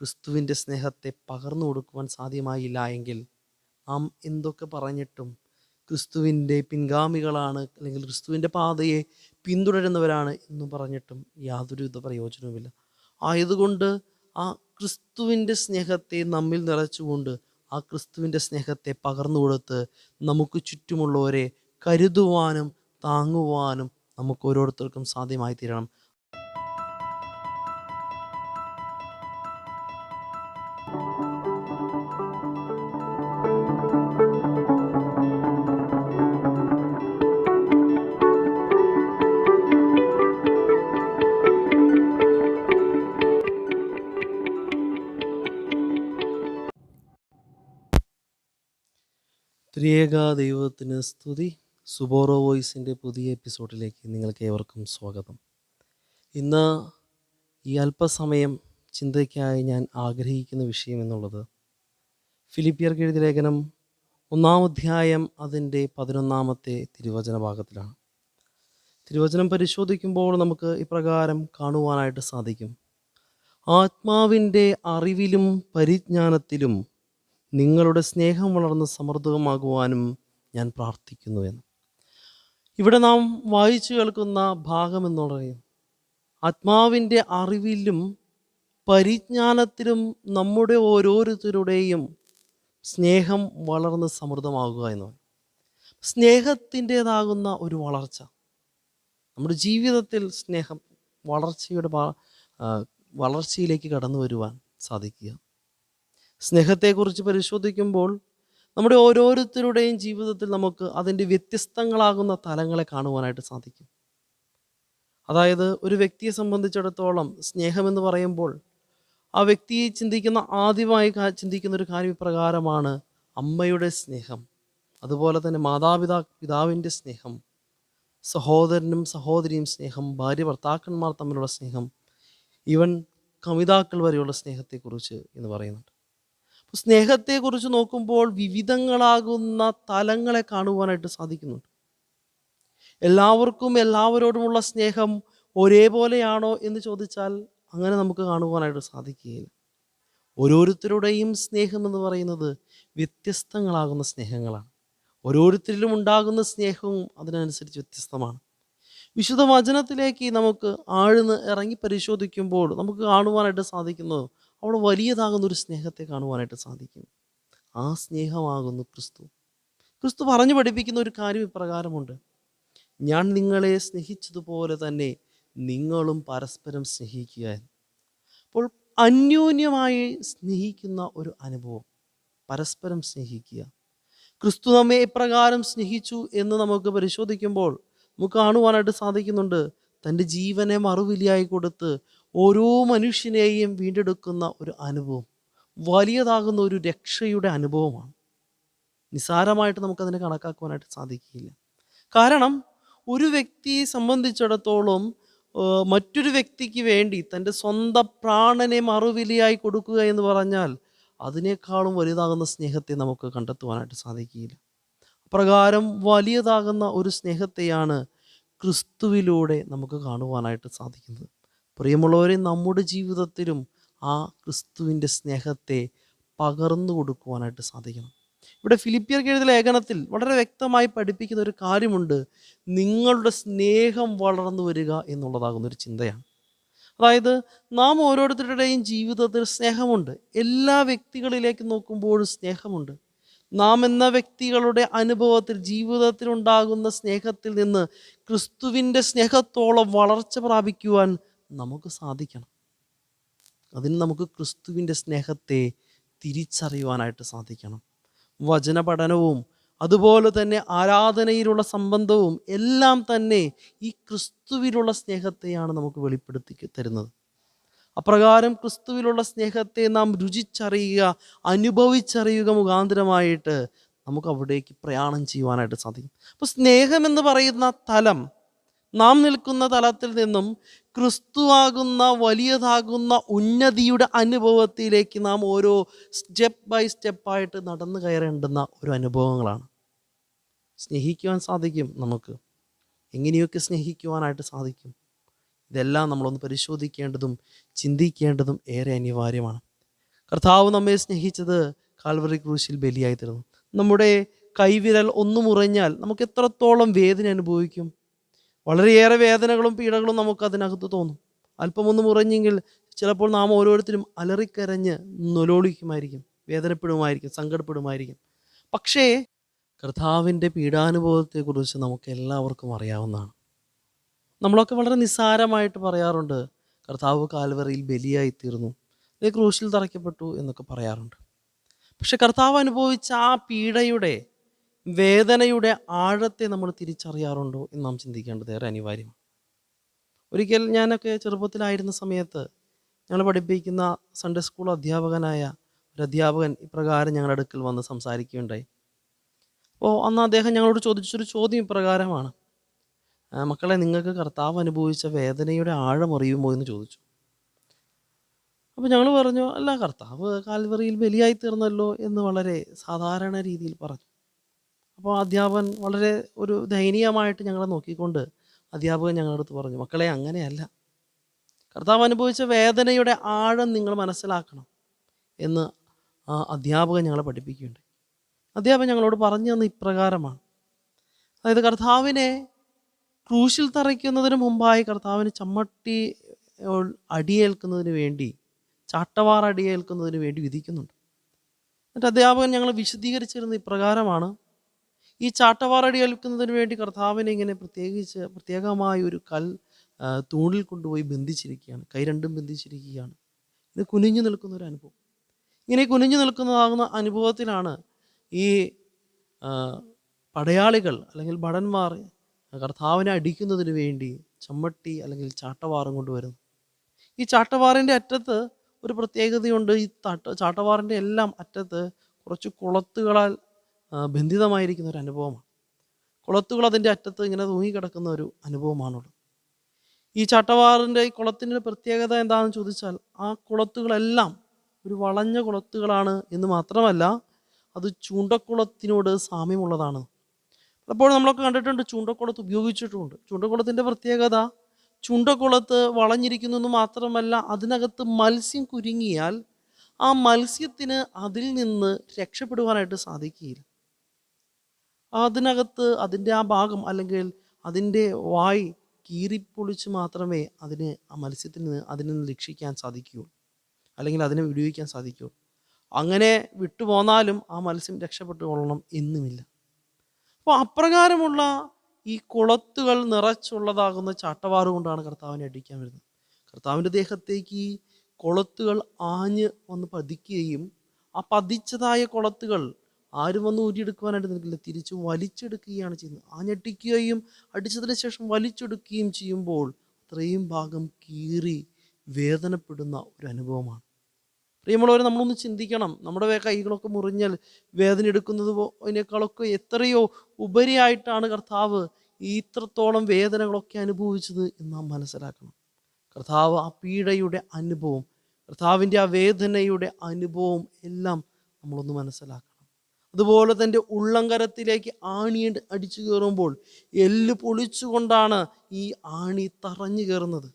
ക്രിസ്തുവിന്റെ സ്നേഹത്തെ പകർന്നു കൊടുക്കുവാൻ സാധ്യമായില്ല എങ്കിൽ നാം എന്തൊക്കെ പറഞ്ഞിട്ടും ക്രിസ്തുവിന്റെ പിൻഗാമികളാണ് അല്ലെങ്കിൽ ക്രിസ്തുവിന്റെ പാതയെ പിന്തുടരുന്നവരാണ് എന്ന് പറഞ്ഞിട്ടും യാതൊരുവിധ പ്രയോജനവുമില്ല. ആയതുകൊണ്ട് ആ ക്രിസ്തുവിന്റെ സ്നേഹത്തെ നമ്മിൽ നിറച്ചുകൊണ്ട് ആ ക്രിസ്തുവിന്റെ സ്നേഹത്തെ പകർന്നു കൊടുത്ത് നമുക്ക് ചുറ്റുമുള്ളവരെ കരുതുവാനും താങ്ങുവാനും നമുക്ക് ഓരോരുത്തർക്കും സാധ്യമായി തീരണം ത്രിയേക ദൈവത്തിന് സ്തുതി. സുബോറോ വോയിസിന്റെ പുതിയ എപ്പിസോഡിലേക്ക് നിങ്ങൾക്ക് ഏവർക്കും സ്വാഗതം. ഇന്ന് ഈ അല്പസമയം ചിന്തയ്ക്കായി ഞാൻ ആഗ്രഹിക്കുന്ന വിഷയം എന്നുള്ളത് ഫിലിപ്പിയർക്ക് എഴുതിയ ലേഖനം ഒന്നാം അധ്യായം അതിന്റെ പതിനൊന്നാമത്തെ തിരുവചന ഭാഗത്തിലാണ്. തിരുവചനം പരിശോധിക്കുമ്പോൾ നമുക്ക് ഇപ്രകാരം കാണുവാനായിട്ട് സാധിക്കും. ആത്മാവിന്റെ അറിവിലും പരിജ്ഞാനത്തിലും നിങ്ങളുടെ സ്നേഹം വളർന്ന് സമൃദ്ധമാകുവാനും ഞാൻ പ്രാർത്ഥിക്കുന്നു എന്ന്. ഇവിടെ നാം വായിച്ചു കേൾക്കുന്ന ഭാഗം എന്ന് പറയും ആത്മാവിന്റെ അറിവിലും പരിജ്ഞാനത്തിലും നമ്മുടെ ഓരോരുത്തരുടെയും സ്നേഹം വളർന്ന് സമൃദ്ധമാകുക എന്ന് പറയും. സ്നേഹത്തിന്റെതാകുന്ന ഒരു വളർച്ച. നമ്മുടെ ജീവിതത്തിൽ സ്നേഹം വളർച്ചയുടെ വളർച്ചയിലേക്ക് കടന്നു വരുവാൻ സാധിക്കുക. സ്നേഹത്തെക്കുറിച്ച് പരിശോധിക്കുമ്പോൾ നമ്മുടെ ഓരോരുത്തരുടെയും ജീവിതത്തിൽ നമുക്ക് അതിന്റെ വ്യത്യസ്തങ്ങളാകുന്ന തലങ്ങളെ കാണുവാനായിട്ട് സാധിക്കും. അതായത് ഒരു വ്യക്തിയെ സംബന്ധിച്ചിടത്തോളം സ്നേഹമെന്ന് പറയുമ്പോൾ ആ വ്യക്തിയെ ചിന്തിക്കുന്ന ആദ്യമായി ചിന്തിക്കുന്ന ഒരു കാര്യം പ്രകാരമാണ് അമ്മയുടെ സ്നേഹം. അതുപോലെ തന്നെ മാതാപിതാ പിതാവിന്റെ സ്നേഹം സഹോദരനും സഹോദരിയും സ്നേഹം ഭാര്യ ഭർത്താക്കന്മാർ തമ്മിലുള്ള സ്നേഹം ഇവൻ കവിതാക്കൾ വരെയുള്ള സ്നേഹത്തെക്കുറിച്ച് എന്ന് പറയുന്നുണ്ട്. സ്നേഹത്തെക്കുറിച്ച് നോക്കുമ്പോൾ വിവിധങ്ങളാകുന്ന തലങ്ങളെ കാണുവാനായിട്ട് സാധിക്കുന്നുണ്ട്. എല്ലാവർക്കും എല്ലാവരോടുമുള്ള സ്നേഹം ഒരേപോലെയാണോ എന്ന് ചോദിച്ചാൽ അങ്ങനെ നമുക്ക് കാണുവാനായിട്ട് സാധിക്കുകയില്ല. ഓരോരുത്തരുടെയും സ്നേഹം എന്ന് പറയുന്നത് വ്യത്യസ്തങ്ങളാകുന്ന സ്നേഹങ്ങളാണ്. ഓരോരുത്തരിലും ഉണ്ടാകുന്ന സ്നേഹവും അതിനനുസരിച്ച് വ്യത്യസ്തമാണ്. വിശുദ്ധ വചനത്തിലേക്ക് നമുക്ക് ആഴ്ന്ന് ഇറങ്ങി പരിശോധിക്കുമ്പോൾ നമുക്ക് കാണുവാനായിട്ട് സാധിക്കുന്നത് അവിടെ വലിയതാകുന്ന ഒരു സ്നേഹത്തെ കാണുവാനായിട്ട് സാധിക്കും. ആ സ്നേഹമാകുന്നു ക്രിസ്തു. ക്രിസ്തു പറഞ്ഞു പഠിപ്പിക്കുന്ന ഒരു കാര്യം ഇപ്രകാരമുണ്ട്. ഞാൻ നിങ്ങളെ സ്നേഹിച്ചതുപോലെ തന്നെ നിങ്ങളും പരസ്പരം സ്നേഹിക്കുക അപ്പോൾ അന്യോന്യമായി സ്നേഹിക്കുന്ന ഒരു അനുഭവം. പരസ്പരം സ്നേഹിക്കുക. ക്രിസ്തു നമ്മെ എപ്രകാരം സ്നേഹിച്ചു എന്ന് നമുക്ക് പരിശോധിക്കുമ്പോൾ നമുക്ക് കാണുവാനായിട്ട് സാധിക്കുന്നുണ്ട്. തന്റെ ജീവനെ മറുവിലിയായി കൊടുത്ത് ഓരോ മനുഷ്യനെയും വീണ്ടെടുക്കുന്ന ഒരു അനുഭവം വലിയതാകുന്ന ഒരു രക്ഷയുടെ അനുഭവമാണ്. നിസാരമായിട്ട് നമുക്കതിനെ കണക്കാക്കുവാനായിട്ട് സാധിക്കില്ല കാരണം ഒരു വ്യക്തിയെ സംബന്ധിച്ചിടത്തോളം മറ്റൊരു വ്യക്തിക്ക് വേണ്ടി തന്റെ സ്വന്തം പ്രാണനെ മറുവിലയായി കൊടുക്കുക എന്ന് പറഞ്ഞാൽ അതിനേക്കാളും വലുതാകുന്ന സ്നേഹത്തെ നമുക്ക് കണ്ടെത്തുവാനായിട്ട് സാധിക്കുകയില്ല. അപ്രകാരം വലിയതാകുന്ന ഒരു സ്നേഹത്തെയാണ് ക്രിസ്തുവിലൂടെ നമുക്ക് കാണുവാനായിട്ട് സാധിക്കുന്നത്. പ്രിയമുള്ളവരെ നമ്മുടെ ജീവിതത്തിലും ആ ക്രിസ്തുവിന്റെ സ്നേഹത്തെ പകർന്നു കൊടുക്കുവാനായിട്ട് സാധിക്കണം. ഇവിടെ ഫിലിപ്പിയർ എഴുതിയ ലേഖനത്തിൽ വളരെ വ്യക്തമായി പഠിപ്പിക്കുന്ന ഒരു കാര്യമുണ്ട്. നിങ്ങളുടെ സ്നേഹം വളർന്നു വരിക എന്നുള്ളതാകുന്ന ഒരു ചിന്തയാണ്. അതായത് നാം ഓരോരുത്തരുടെയും ജീവിതത്തിൽ സ്നേഹമുണ്ട്. എല്ലാ വ്യക്തികളിലേക്ക് നോക്കുമ്പോഴും സ്നേഹമുണ്ട്. നാം എന്ന വ്യക്തികളുടെ അനുഭവത്തിൽ ജീവിതത്തിൽ ഉണ്ടാകുന്ന സ്നേഹത്തിൽ നിന്ന് ക്രിസ്തുവിന്റെ സ്നേഹത്തോളം വളർച്ച പ്രാപിക്കുവാൻ നമുക്ക് സാധിക്കണം. അതിന് നമുക്ക് ക്രിസ്തുവിന്റെ സ്നേഹത്തെ തിരിച്ചറിയുവാനായിട്ട് സാധിക്കണം. വചന പഠനവും അതുപോലെ തന്നെ ആരാധനയിലുള്ള സംബന്ധവും എല്ലാം തന്നെ ഈ ക്രിസ്തുവിലുള്ള സ്നേഹത്തെയാണ് നമുക്ക് വെളിപ്പെടുത്തി തരുന്നത്. അപ്രകാരം ക്രിസ്തുവിലുള്ള സ്നേഹത്തെ നാം രുചിച്ചറിയുക അനുഭവിച്ചറിയുക മുഖാന്തരമായിട്ട് നമുക്ക് അവിടേക്ക് പ്രയാണം ചെയ്യുവാനായിട്ട് സാധിക്കും. അപ്പോൾ സ്നേഹം എന്ന് പറയുന്ന തലം നാം നിൽക്കുന്ന തലത്തിൽ നിന്നും ക്രിസ്തുവാകുന്ന വലിയതാകുന്ന ഉന്നതിയുടെ അനുഭവത്തിലേക്ക് നാം ഓരോ സ്റ്റെപ്പ് ബൈ സ്റ്റെപ്പായിട്ട് നടന്നു കയറേണ്ടുന്ന ഒരു അനുഭവങ്ങളാണ്. സ്നേഹിക്കുവാൻ സാധിക്കും നമുക്ക്. എങ്ങനെയൊക്കെ സ്നേഹിക്കുവാനായിട്ട് സാധിക്കും? ഇതെല്ലാം നമ്മളൊന്ന് പരിശോധിക്കേണ്ടതും ചിന്തിക്കേണ്ടതും ഏറെ അനിവാര്യമാണ്. കർത്താവ് നമ്മെ സ്നേഹിച്ചത് കാൽവറി ക്രൂശിൽ ബലിയായി തീർന്നു. നമ്മുടെ കൈവിരൽ ഒന്ന് മുറിഞ്ഞാൽ നമുക്ക് എത്രത്തോളം വേദന അനുഭവിക്കും? വളരെയേറെ വേദനകളും പീഡകളും നമുക്ക് അതിനകത്ത് തോന്നും. അല്പമൊന്ന് മുറിഞ്ഞെങ്കിൽ ചിലപ്പോൾ നാം ഓരോരുത്തരും അലറിക്കരഞ്ഞ് നൊലോളിക്കുമായിരിക്കും വേദനപ്പെടുമായിരിക്കും സങ്കടപ്പെടുമായിരിക്കും. പക്ഷേ കർത്താവിന്റെ പീഡാനുഭവത്തെക്കുറിച്ച് നമുക്ക് എല്ലാവർക്കും അറിയാവുന്നതാണ്. നമ്മളൊക്കെ വളരെ നിസ്സാരമായിട്ട് പറയാറുണ്ട് കർത്താവ് കാൽവറിയിൽ ബലിയായി തീർന്നു ക്രൂശിൽ തറയ്ക്കപ്പെട്ടു എന്നൊക്കെ പറയാറുണ്ട്. പക്ഷെ കർത്താവ് അനുഭവിച്ച ആ പീഡയുടെ വേദനയുടെ ആഴത്തെ നമ്മൾ തിരിച്ചറിയാറുണ്ടോ എന്ന് നാം ചിന്തിക്കേണ്ടത് ഏറെ അനിവാര്യമാണ്. ഒരിക്കൽ ഞാനൊക്കെ ചെറുപ്പത്തിലായിരുന്ന സമയത്ത് ഞങ്ങൾ പഠിപ്പിക്കുന്ന സൺഡേ സ്കൂൾ അധ്യാപകനായ ഒരു അധ്യാപകൻ ഇപ്രകാരം ഞങ്ങളുടെ അടുക്കൽ വന്ന് സംസാരിക്കുകയുണ്ടായി. അപ്പോൾ അന്ന് അദ്ദേഹം ഞങ്ങളോട് ചോദിച്ചൊരു ചോദ്യം ഇപ്രകാരമാണ്. "ആ, മക്കളെ നിങ്ങൾക്ക് കർത്താവ് അനുഭവിച്ച വേദനയുടെ ആഴം അറിയുമോ എന്ന് ചോദിച്ചു. അപ്പോൾ ഞങ്ങൾ പറഞ്ഞു അല്ല കർത്താവ് കാൽവറിയിൽ ബലിയായി തീർന്നല്ലോ എന്ന് വളരെ സാധാരണ രീതിയിൽ പറഞ്ഞു. അപ്പോൾ അധ്യാപകൻ വളരെ ഒരു ദയനീയമായിട്ട് ഞങ്ങളെ നോക്കിക്കൊണ്ട് അധ്യാപകൻ ഞങ്ങളുടെ അടുത്ത് പറഞ്ഞു മക്കളെ അങ്ങനെയല്ല. കർത്താവ് അനുഭവിച്ച വേദനയുടെ ആഴം നിങ്ങൾ മനസ്സിലാക്കണം എന്ന് ആ അധ്യാപകൻ ഞങ്ങളെ പഠിപ്പിക്കുകയുണ്ട് അധ്യാപകൻ ഞങ്ങളോട് പറഞ്ഞു തന്ന ഇപ്രകാരമാണ്. അതായത് കർത്താവിനെ ക്രൂശിൽ തറയ്ക്കുന്നതിന് മുമ്പായി കർത്താവിന് ചമ്മട്ടി അടിയേൽക്കുന്നതിന് വേണ്ടി ചാട്ടവാർ അടിയേൽക്കുന്നതിന് വേണ്ടി വിധിക്കുന്നുണ്ട്. എന്നിട്ട് അധ്യാപകൻ ഞങ്ങൾ വിശദീകരിച്ചിരുന്ന ഇപ്രകാരമാണ്. ഈ ചാട്ടവാറടി ഏൽക്കുന്നതിന് വേണ്ടി കർത്താവിനെ ഇങ്ങനെ പ്രത്യേകിച്ച് പ്രത്യേകമായ ഒരു കൽ തൂണിൽ കൊണ്ടുപോയി ബന്ധിച്ചിരിക്കുകയാണ്. കൈ രണ്ടും ബന്ധിച്ചിരിക്കുകയാണ്. ഇത് കുനിഞ്ഞു നിൽക്കുന്ന ഒരു അനുഭവം. ഇങ്ങനെ കുനിഞ്ഞു നിൽക്കുന്നതാകുന്ന അനുഭവത്തിലാണ് ഈ പടയാളികൾ അല്ലെങ്കിൽ ഭടന്മാർ കർത്താവിനെ അടിക്കുന്നതിന് വേണ്ടി ചമ്മട്ടി അല്ലെങ്കിൽ ചാട്ടവാറും കൊണ്ടുവരുന്നു ഈ ചാട്ടവാറിന്റെ അറ്റത്ത് ഒരു പ്രത്യേകതയുണ്ട്. ഈ തട്ട ചാട്ടവാറിന്റെ എല്ലാം അറ്റത്ത് കുറച്ച് കുളത്തുകളാൽ ബന്ധിതമായിരിക്കുന്ന ഒരു അനുഭവമാണ്. കുളത്തുകൾ അതിന്റെ അറ്റത്ത് ഇങ്ങനെ തൂങ്ങിക്കിടക്കുന്ന ഒരു അനുഭവമാണുള്ളത്. ഈ ചട്ടവാറിന്റെ ഈ കുളത്തിന്റെ പ്രത്യേകത എന്താണെന്ന് ചോദിച്ചാൽ ആ കുളത്തുകളെല്ലാം ഒരു വളഞ്ഞ കുളത്തുകളാണ് എന്ന് മാത്രമല്ല അത് ചൂണ്ടക്കുളത്തിനോട് സാമ്യമുള്ളതാണ്. പലപ്പോഴും നമ്മളൊക്കെ കണ്ടിട്ടുണ്ട് ചൂണ്ടക്കുളത്ത് ഉപയോഗിച്ചിട്ടുമുണ്ട് ചൂണ്ടക്കുളത്തിന്റെ പ്രത്യേകത ചൂണ്ടക്കുളത്ത് വളഞ്ഞിരിക്കുന്നു മാത്രമല്ല അതിനകത്ത് മത്സ്യം കുരുങ്ങിയാൽ ആ മത്സ്യത്തിന് അതിൽ നിന്ന് രക്ഷപ്പെടുവാനായിട്ട് സാധിക്കുകയില്ല. അതിനകത്ത് അതിന്റെ ആ ഭാഗം അല്ലെങ്കിൽ അതിന്റെ വായ് കീറിപ്പൊളിച്ച് മാത്രമേ അതിന് ആ മത്സ്യത്തിന് അതിൽ നിന്ന് രക്ഷിക്കാൻ സാധിക്കുകയുള്ളൂ അല്ലെങ്കിൽ അതിനെ വിടുവിക്കാൻ സാധിക്കുകയുള്ളൂ അങ്ങനെ വിട്ടുപോന്നാലും ആ മത്സ്യം രക്ഷപ്പെട്ടു കൊള്ളണം എന്നുമില്ല. അപ്പോൾ അപ്രകാരമുള്ള ഈ കുളത്തുകൾ നിറച്ചുള്ളതാകുന്ന ചാട്ടവാറ് കൊണ്ടാണ് കർത്താവിനെ അടിക്കാൻ വരുന്നത്. കർത്താവിന്റെ ദേഹത്തേക്ക് ഈ കുളത്തുകൾ ആഞ്ഞ് വന്ന് പതിക്കുകയും ആ പതിച്ചതായ കുളത്തുകൾ ആരും വന്ന് ഊരിയെടുക്കുവാനായിട്ട് നിൽക്കില്ല. തിരിച്ച് വലിച്ചെടുക്കുകയാണ് ചെയ്യുന്നത്. ആഞ്ഞടിക്കുകയും അടിച്ചതിന് ശേഷം വലിച്ചെടുക്കുകയും ചെയ്യുമ്പോൾ അത്രയും ഭാഗം കീറി വേദനപ്പെടുന്ന ഒരു അനുഭവമാണ്. പ്രിയമുള്ളവരെ നമ്മളൊന്ന് ചിന്തിക്കണം. നമ്മുടെ കൈകളൊക്കെ മുറിഞ്ഞാൽ വേദന എടുക്കുന്നത് അതിനേക്കാളൊക്കെ എത്രയോ ഉപരിയായിട്ടാണ് കർത്താവ് ഇത്രത്തോളം വേദനകളൊക്കെ അനുഭവിച്ചത് എന്ന് നാം മനസ്സിലാക്കണം. കർത്താവ് ആ പീഡയുടെ അനുഭവം കർത്താവിന്റെ ആ വേദനയുടെ അനുഭവം എല്ലാം നമ്മളൊന്ന് മനസ്സിലാക്കണം. അതുപോലെ തന്റെ ഉള്ളങ്കരത്തിലേക്ക് ആണി അടിച്ചു കയറുമ്പോൾ എല്ല് പൊളിച്ചുകൊണ്ടാണ് ഈ ആണി തറഞ്ഞു കയറുന്നത്.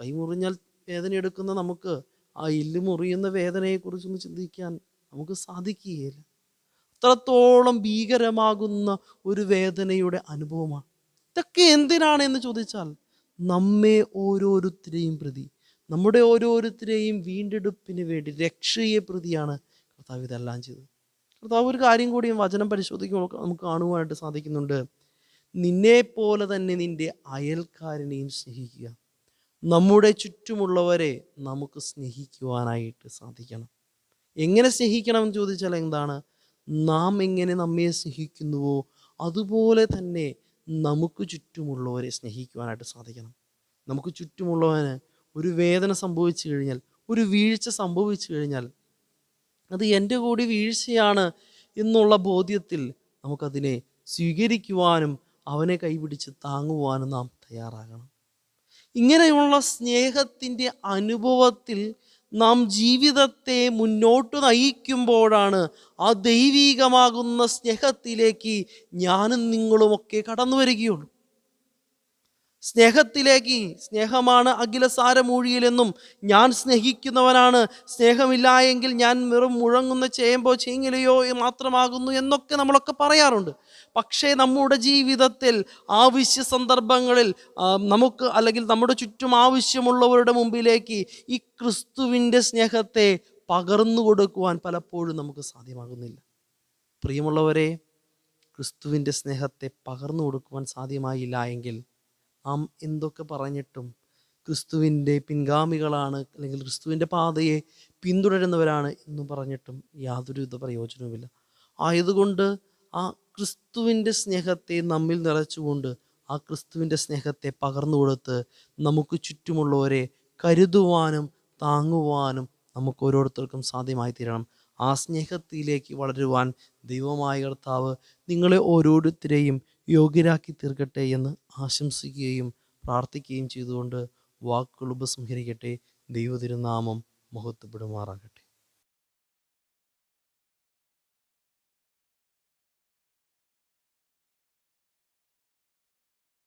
കൈമുറിഞ്ഞാൽ വേദന എടുക്കുന്ന നമുക്ക് ആ എല്ല് മുറിയുന്ന വേദനയെക്കുറിച്ചൊന്ന് ചിന്തിക്കാൻ നമുക്ക് സാധിക്കുകയില്ല. അത്രത്തോളം ഭീകരമാകുന്ന ഒരു വേദനയുടെ അനുഭവമാണ്. ഇതൊക്കെ എന്തിനാണ് എന്ന് ചോദിച്ചാൽ നമ്മെ ഓരോരുത്തരെയും പ്രതി നമ്മുടെ ഓരോരുത്തരെയും വീണ്ടെടുപ്പിന് വേണ്ടി രക്ഷയെ പ്രതിയാണ് കർത്താവ് ഇതെല്ലാം ചെയ്തത്. കർത്താവ് ഒരു കാര്യം കൂടി വചനം പരിശോധിക്കുമ്പോൾ നമുക്ക് കാണുവാനായിട്ട് സാധിക്കുന്നുണ്ട്. നിന്നെപ്പോലെ തന്നെ നിന്റെ അയൽക്കാരനെയും സ്നേഹിക്കുക. നമ്മുടെ ചുറ്റുമുള്ളവരെ നമുക്ക് സ്നേഹിക്കുവാനായിട്ട് സാധിക്കണം. എങ്ങനെ സ്നേഹിക്കണം എന്ന് ചോദിച്ചാൽ എന്താണ്? നാം എങ്ങനെ നമ്മെ സ്നേഹിക്കുന്നുവോ അതുപോലെ തന്നെ നമുക്ക് ചുറ്റുമുള്ളവരെ സ്നേഹിക്കുവാനായിട്ട് സാധിക്കണം. നമുക്ക് ചുറ്റുമുള്ളവന് ഒരു വേദന സംഭവിച്ചു കഴിഞ്ഞാൽ ഒരു വീഴ്ച സംഭവിച്ചു കഴിഞ്ഞാൽ അത് എന്റെ കൂടി വീഴ്ചയാണ് എന്നുള്ള ബോധ്യത്തിൽ നമുക്കതിനെ സ്വീകരിക്കുവാനും അവനെ കൈപിടിച്ച് താങ്ങുവാനും നാം തയ്യാറാകണം. ഇങ്ങനെയുള്ള സ്നേഹത്തിന്റെ അനുഭവത്തിൽ നാം ജീവിതത്തെ മുന്നോട്ട് നയിക്കുമ്പോഴാണ് ആ ദൈവീകമാകുന്ന സ്നേഹത്തിലേക്ക് ഞാനും നിങ്ങളുമൊക്കെ കടന്നു വരികയുള്ളൂ സ്നേഹത്തിലേക്ക്. സ്നേഹമാണ് അഖിലസാരമൂഴിയിലെന്നും ഞാൻ സ്നേഹിക്കുന്നവനാണ്. സ്നേഹമില്ല എങ്കിൽ ഞാൻ വെറും മുഴങ്ങുന്ന ചേമ്പോ ചീങ്ങിലയോ മാത്രമാകുന്നു എന്നൊക്കെ നമ്മളൊക്കെ പറയാറുണ്ട്. പക്ഷേ നമ്മുടെ ജീവിതത്തിൽ ആവശ്യ സന്ദർഭങ്ങളിൽ നമുക്ക് അല്ലെങ്കിൽ നമ്മുടെ ചുറ്റും ആവശ്യമുള്ളവരുടെ മുമ്പിലേക്ക് ഈ ക്രിസ്തുവിന്റെ സ്നേഹത്തെ പകർന്നു കൊടുക്കുവാൻ പലപ്പോഴും നമുക്ക് സാധ്യമാകുന്നില്ല. പ്രിയമുള്ളവരെ ക്രിസ്തുവിന്റെ സ്നേഹത്തെ പകർന്നു കൊടുക്കുവാൻ സാധ്യമായില്ല എങ്കിൽ നാം എന്തൊക്കെ പറഞ്ഞിട്ടും ക്രിസ്തുവിന്റെ പിൻഗാമികളാണ് അല്ലെങ്കിൽ ക്രിസ്തുവിന്റെ പാതയെ പിന്തുടരുന്നവരാണ് എന്ന് പറഞ്ഞിട്ടും യാതൊരുവിധ പ്രയോജനവുമില്ല. ആയതുകൊണ്ട് ആ ക്രിസ്തുവിന്റെ സ്നേഹത്തെ നമ്മിൽ നിറച്ചുകൊണ്ട് ആ ക്രിസ്തുവിന്റെ സ്നേഹത്തെ പകർന്നു കൊടുത്ത് നമുക്ക് ചുറ്റുമുള്ളവരെ കരുതുവാനും താങ്ങുവാനും നമുക്ക് ഓരോരുത്തർക്കും സാധ്യമായി തീരണം. ആ സ്നേഹത്തിലേക്ക് വളരുവാൻ ദൈവമായ കർത്താവ് നിങ്ങളെ ഓരോരുത്തരെയും യോഗ്യരാക്കി തീർക്കട്ടെ എന്ന് ആശംസിക്കുകയും പ്രാർത്ഥിക്കുകയും ചെയ്തുകൊണ്ട് വാക്കുകൾ ഉപസംഹരിക്കട്ടെ. ദൈവതിരുനാമം മഹത്വപ്പെടുമാറാകട്ടെ.